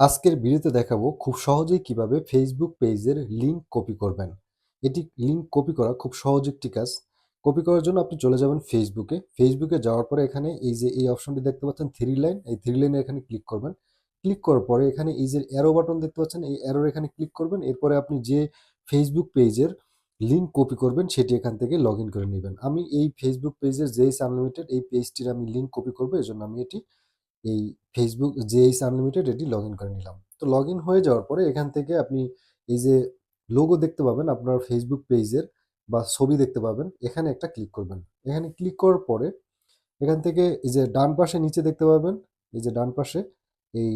আজকের ভিডিওতে দেখাবো খুব সহজেই কীভাবে ফেসবুক পেজের লিঙ্ক কপি করবেন। এটি লিঙ্ক কপি করা খুব সহজ একটি কাজ। কপি করার জন্য আপনি চলে যাবেন ফেসবুকে। ফেসবুকে যাওয়ার পরে এখানে এই যে এই অপশনটি দেখতে পাচ্ছেন থ্রি লাইন, এই থ্রি লাইনে এখানে ক্লিক করবেন। ক্লিক করার পরে এখানে এই যে অ্যারো বাটন দেখতে পাচ্ছেন, এই অ্যারোর এখানে ক্লিক করবেন। এরপরে আপনি যে ফেসবুক পেজের লিঙ্ক কপি করবেন সেটি এখান থেকে লগইন করে নেবেন আমি এই ফেসবুক পেজের জেএস আনলিমিটেড এই পেজটির আমি লিঙ্ক কপি করব। এজন্য আমি এটি এই ফেসবুক জেএইচ আনলিমিটেড এটি লগ করে নিলাম। তো লগ হয়ে যাওয়ার পরে এখান থেকে আপনি এই যে লোগো দেখতে পাবেন, আপনার ফেসবুক পেজের বা ছবি দেখতে পাবেন, এখানে একটা ক্লিক করবেন। এখানে ক্লিক করার পরে এখান থেকে এই যে ডান পাশে নিচে দেখতে পাবেন, এই যে ডান পাশে এই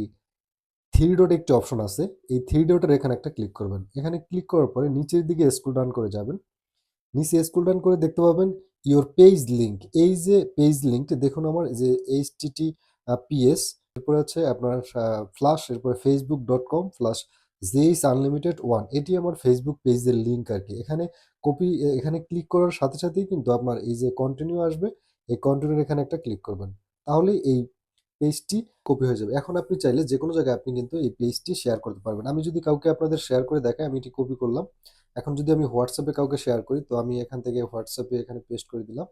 থ্রি ডট একটি অপশন আছে, এই থ্রি ডটের এখানে একটা ক্লিক করবেন। এখানে ক্লিক করার পরে নিচের দিকে স্কুল ডাউন করে যাবেন। নিচে স্কুল ডাউন করে দেখতে পাবেন ইওর পেজ লিঙ্ক এই যে পেজ লিঙ্ক দেখুন আমার যে এইচ টিটি পিএস এরপরে হচ্ছে আপনার ফ্লাশ এরপরে Facebook dot com flash JS unlimited one এটি আমার ফেসবুক পেজের লিঙ্ক আর কি এখানে কপি এখানে ক্লিক করার সাথে সাথেই কিন্তু আপনার এই যে কন্টিনিউ আসবে, এই কন্টিনিউর এখানে একটা ক্লিক করবেন। তাহলে এই পেজটি কপি হয়ে যাবে। এখন আপনি চাইলে যে কোনো জায়গায় আপনি কিন্তু এই পেজটি শেয়ার করতে পারবেন। আমি যদি কাউকে আপনাদের শেয়ার করে দেখাই, আমি এটি কপি করলাম। এখন যদি আমি হোয়াটসঅ্যাপে কাউকে শেয়ার করি, তো আমি এখান থেকে হোয়াটসঅ্যাপে এখানে পেস্ট করে দিলাম।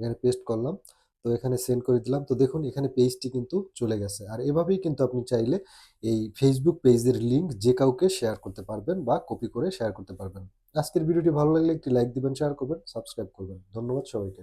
এখানে পেস্ট করলাম। তো এখানে সেন্ড করে দিলাম। তো দেখুন, এখানে পেজটি কিন্তু চলে গেছে। আর এভাবেই কিন্তু আপনি চাইলে এই ফেসবুক পেজের লিঙ্ক যে কাউকে শেয়ার করতে পারবেন বা কপি করে শেয়ার করতে পারবেন। আজকের ভিডিওটি ভালো লাগলে একটি লাইক দিবেন শেয়ার করবেন সাবস্ক্রাইব করবেন। ধন্যবাদ সবাইকে।